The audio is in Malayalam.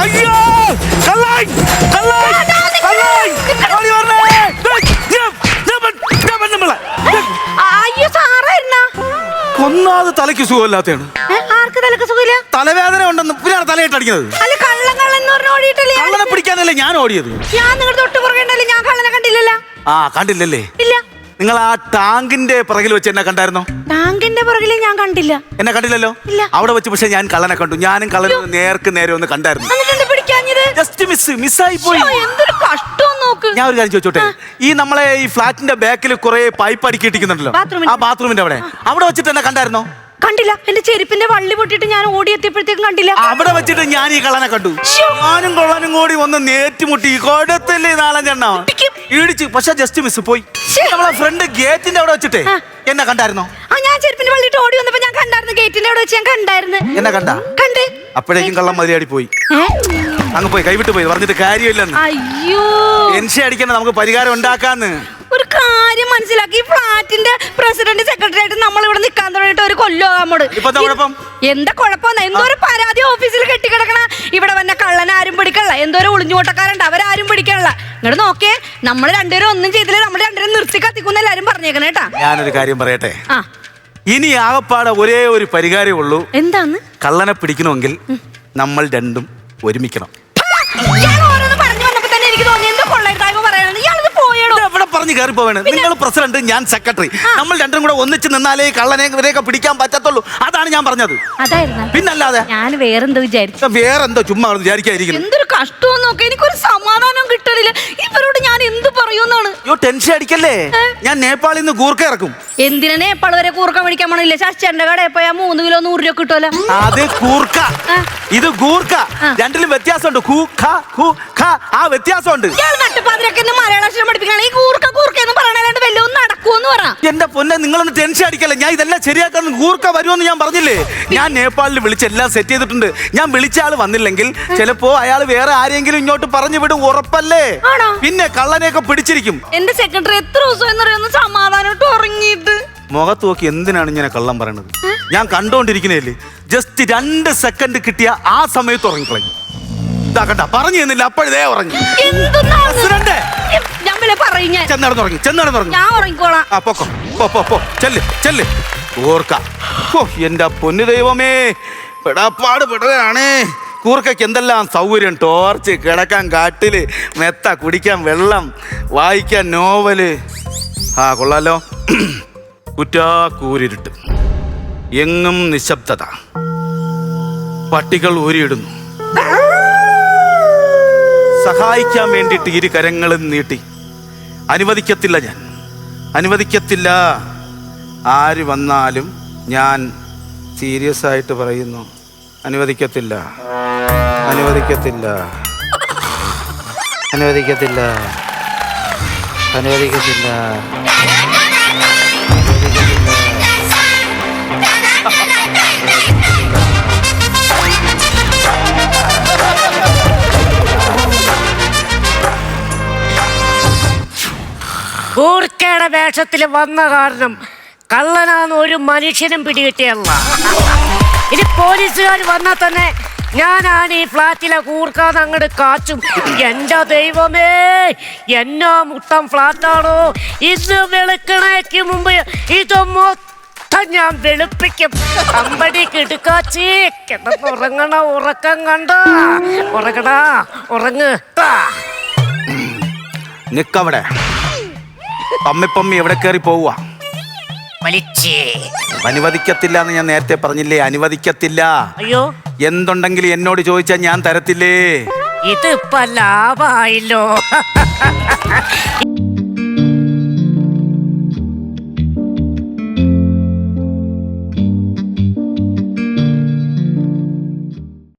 അയ്യോ! കള്ളായി! കള്ളായി! കള്ളായി! ദേ, നമ്മളെ. അയ്യോ സാറായിരുന്ന? ഒന്നാമത് തലയ്ക്ക് സുഖമില്ലാത്തതാണ് ആർക്ക് തലക്ക് സുഖമില്ല? തലവേദന ഉണ്ടെന്ന് പിന്നെ തലയിട്ട് അടിക്കുന്നത്. പറഞ്ഞ കള്ളനെ പിടിക്കാനല്ലേ ഞാൻ ഓടിയത്? ഞാൻ നിങ്ങളുടെ തൊട്ട് ഞാൻ കള്ളനെ കണ്ടില്ലല്ലോ. ആ കണ്ടില്ലല്ലേ? ഇല്ല. നിങ്ങൾ ആ ടാങ്കിന്റെ പുറകിൽ വെച്ച് എന്നെ കണ്ടായിരുന്നോ? ടാങ്കിന്റെ പുറകിൽ ഞാൻ കണ്ടില്ല. എന്നെ കണ്ടില്ലല്ലോ? ഇല്ല. അവിടെ വെച്ച് പക്ഷെ ഞാൻ കള്ളനെ കണ്ടു. ഞാനും കള്ളനെ നേർക്ക് നേരെ ഒന്ന് കണ്ടായിരുന്നു. പിടിക്കാഞ്ഞത്? ജസ്റ്റ് മിസ് മിസ്സായി പോയി. ശ്ശോ, എന്തൊരു കഷ്ടം നോക്ക്. ഞാൻ ഒരു കാര്യം ചോദിച്ചോട്ടെ? ഈ നമ്മളെ ഈ ഫ്ലാറ്റിന്റെ ബാക്കിൽ കുറെ പൈപ്പ് അടുക്കിയിട്ടിരിക്കുന്നുണ്ടല്ലോ. ആ ബാത്റൂമിന്റെ അവിടെ. അവിടെ വെച്ചിട്ട് എന്നെ കണ്ടായിരുന്നോ? കണ്ടില്ല. എന്റെ ചെരുപ്പിന്റെ വള്ളി പൊട്ടിട്ട് ഞാൻ ഓടി എത്തിയപ്പോഴത്തേക്കും കണ്ടില്ല. അവിടെ വെച്ചിട്ട് ഞാൻ ഈ കള്ളനെ കണ്ടു. ഞാനും കൊള്ളാനും കൂടി ഒന്ന് നേറ്റുമുട്ടി. കൊടുത്തില്ലേ നാളെ ചെണ്ണ ഇടിച്ചു. പക്ഷെ ജസ്റ്റ് മിസ് പോയി. നമ്മളെ ഫ്രണ്ട് ഗേറ്റിന്റെ അവിടെ വെച്ചിട്ടേ. എന്നെ കണ്ടായിരുന്നോ? ആ ഞാൻ ചെരുപ്പിന്റെ വള്ളിട്ട് ഓടി വന്നപ്പോ ഞാൻ കണ്ടായിരുന്നു. ഗേറ്റിന്റെ അവിടെ വെച്ച് ഞാൻ കണ്ടായിരുന്നു. എന്നെ കണ്ട? കണ്ട്. അപ്പോഴേക്കും കള്ളം മതിയാടി പോയി? അങ്ങ് പോയി കൈവിട്ട് പോയി. പറഞ്ഞിട്ട് കാര്യമില്ലെന്ന്. അയ്യോ. എൻഷ അടിക്കണ നമുക്ക് പരിഹാരം ഉണ്ടാക്കാന്ന്. ഒരു കാര്യം മനസ്സിലാക്കി എന്താ കുഴപ്പം? ഒരു പരാതി ഓഫീസിൽ കെട്ടിക്കിടക്കണ? ഇവിടെ വന്ന കള്ളനെ ആരും പിടിക്കണല്ല. എന്തോ ഒരു ഒളിഞ്ഞോട്ടക്കാരുണ്ട് അവരാരും പിടിക്കണല്ല. ഇങ്ങോട്ട് നോക്കേ നമ്മൾ രണ്ടുപേരും ഒന്നും ചെയ്തില്ല. നമ്മൾ രണ്ടുപേരും നിർത്തി കത്തിക്കുന്ന എല്ലാരും പറഞ്ഞേക്കണേ കേട്ടാ. ഞാനൊരു കാര്യം പറയട്ടെ? ആ. ഇനി ആകപ്പാടെ ഒരേ ഒരു പരിഹാരമേ ഉള്ളൂ. എന്താന്ന്? കള്ളനെ പിടിക്കണമെങ്കിൽ നമ്മൾ രണ്ടും ഒരുമിക്കണം. കയറി പോവാണ് നിങ്ങൾ പ്രസിഡന്റ് ഞാൻ സെക്രട്ടറി. നമ്മൾ രണ്ടും കൂടെ ഒന്നിച്ച് നിന്നാലേ കള്ളനെ ഇവരെയൊക്കെ പിടിക്കാൻ പറ്റത്തുള്ളൂ. അതാണ് ഞാൻ പറഞ്ഞത്. അതായിരുന്നു. പിന്നല്ലാതെ ഞാൻ വേറെന്തോ വിചാരിച്ചു. വേറെന്തോ ചുമ്മാ വിചാരിക്കാതിരിക്കുന്നു. എന്തൊരു കഷ്ടവും നോക്കി എനിക്കൊരു സമാധാനം കിട്ടണില്ല. ഇവരോട് ഞാൻ അയ്യോ ടെൻഷൻ അടിക്കല്ലേ? ഞാൻ നേപ്പാളിൽ നിന്ന് ഗൂർക്ക ഇറക്കും. എന്തിനാ നേപ്പാൾ വരെ കൂർക്ക മേടിക്കാൻ പോണില്ലേ ശശിന്റെ കടയിൽ പോയാ മൂന്ന് കിലോ നൂറ് രൂപ കിട്ടുമല്ലോ അത് കൂർക്ക. ഇത് ഗൂർക്ക. രണ്ടിലും വ്യത്യാസമുണ്ട്. ഖ ഖ. ആ വ്യത്യാസമുണ്ട്. ഇയാൾ മലയാള അക്ഷരം പഠിപ്പിക്കണം. ഈ കൂർക്ക കൂർക്ക എന്ന് പറ. എന്റെ പൊന്നെ നിങ്ങളൊന്ന് ടെൻഷൻ അടിക്കല്ലേ. ഞാൻ ഇതെല്ലാം ശരിയാക്കാൻ കൂർക്ക വരുമെന്ന് ഞാൻ പറഞ്ഞില്ലേ? ഞാൻ നേപ്പാളിൽ വിളിച്ച് എല്ലാം സെറ്റ് ചെയ്തിട്ടുണ്ട്. ഞാൻ വിളിച്ച ആൾ വന്നില്ലെങ്കിൽ ചിലപ്പോ അയാൾ വേറെ ആരെങ്കിലും ഇങ്ങോട്ട് പറഞ്ഞു വിടും ഉറപ്പല്ലേ? ആണോ? പിന്നെ കള്ളനെയൊക്കെ പിടിച്ചിരിക്കും. എന്റെ സെക്രട്ടറി എത്ര ദിവസം സമാധാനം സമാധാനമായിട്ട് ഉറങ്ങിയിട്ട്. മുഖത്ത് നോക്കി എന്തിനാണ് ഇങ്ങനെ കള്ളം പറയണത്? ഞാൻ കണ്ടോണ്ടിരിക്കണേല്ലേ ജസ്റ്റ് രണ്ട് സെക്കൻഡ് കിട്ടിയ ആ സമയത്ത് ഉറങ്ങിക്കളഞ്ഞു ഇതാ കണ്ട പറഞ്ഞു തന്നില്ല അപ്പോഴേ ഉറങ്ങി. പ്രസിഡന്റ് വല്ല പറയും ഞാൻ. ചെന്നടന്നുറങ്ങി ചെന്നടന്നുറങ്ങി. ഞാൻ ഉറങ്ങിക്കോളാം. ആ പൊക്കോ പോ പോ പോ. ചെല്ല് ചെല്ല്. കൂർക്ക. ഓ എന്റെ പൊന്നു ദൈവമേ. പെടാപ്പാട് പെടുകയാണേ. കൂർക്കയ്ക്ക് എന്തെല്ലാം സൗകര്യം? ടോർച്ച് കിടക്കാൻ കാട്ടിൽ മെത്ത കുടിക്കാൻ വെള്ളം വായിക്കാൻ നോവൽ. ആ കൊള്ളാലോ. കുറ്റാ കൂരിട്ട് എങ്ങും നിശബ്ദത. പട്ടികൾ ഊരിയിടുന്നു. സഹായിക്കാൻ വേണ്ടിയിട്ട് ഇരു കരങ്ങളും നീട്ടി. അനുവദിക്കത്തില്ല ഞാൻ. അനുവദിക്കത്തില്ല. ആര് വന്നാലും ഞാൻ സീരിയസ് ആയിട്ട് പറയുന്നു. അനുവദിക്കത്തില്ല. അനുവദിക്കത്തില്ല. അനുവദിക്കത്തില്ല. അനുവദിക്കത്തില്ല. ഗൂർക്കയുടെ വേഷത്തിൽ വന്ന കാരണം കള്ളനാന്ന് ഒരു മനുഷ്യനും പിടികിട്ടിയല്ല. ഇനി പോലീസുകാർ വന്നാൽ തന്നെ ഞാനാണ് ഈ ഫ്ലാറ്റിലെ കൂർക്കാന്ന് അങ്ങോട്ട് കാച്ചും. എന്റെ ദൈവമേ എന്നോ മുട്ടം ഫ്ലാറ്റാണോ? ഇന്ന് വെളുക്കണയ്ക്ക് മുമ്പ് ഇത് മൊത്തം ഞാൻ വെളുപ്പിക്കും. അമ്പടി കിടുക്കാച്ചി കിടന്നുറങ്ങണ ഉറക്കം കണ്ട. ഉറങ്ങടാ ഉറങ്ങ്. നിക്കവിടെ. പമ്മി പമ്മി എവിടെ കയറി പോവുക വലിച്ചേ. അനുവദിക്കത്തില്ല എന്ന് ഞാൻ നേരത്തെ പറഞ്ഞില്ലേ അനുവദിക്കത്തില്ല. അയ്യോ. എന്തുണ്ടെങ്കിലും എന്നോട് ചോദിച്ചാൽ ഞാൻ തരത്തില്ലേ? ഇതിപ്പോ ലാഭായല്ലോ.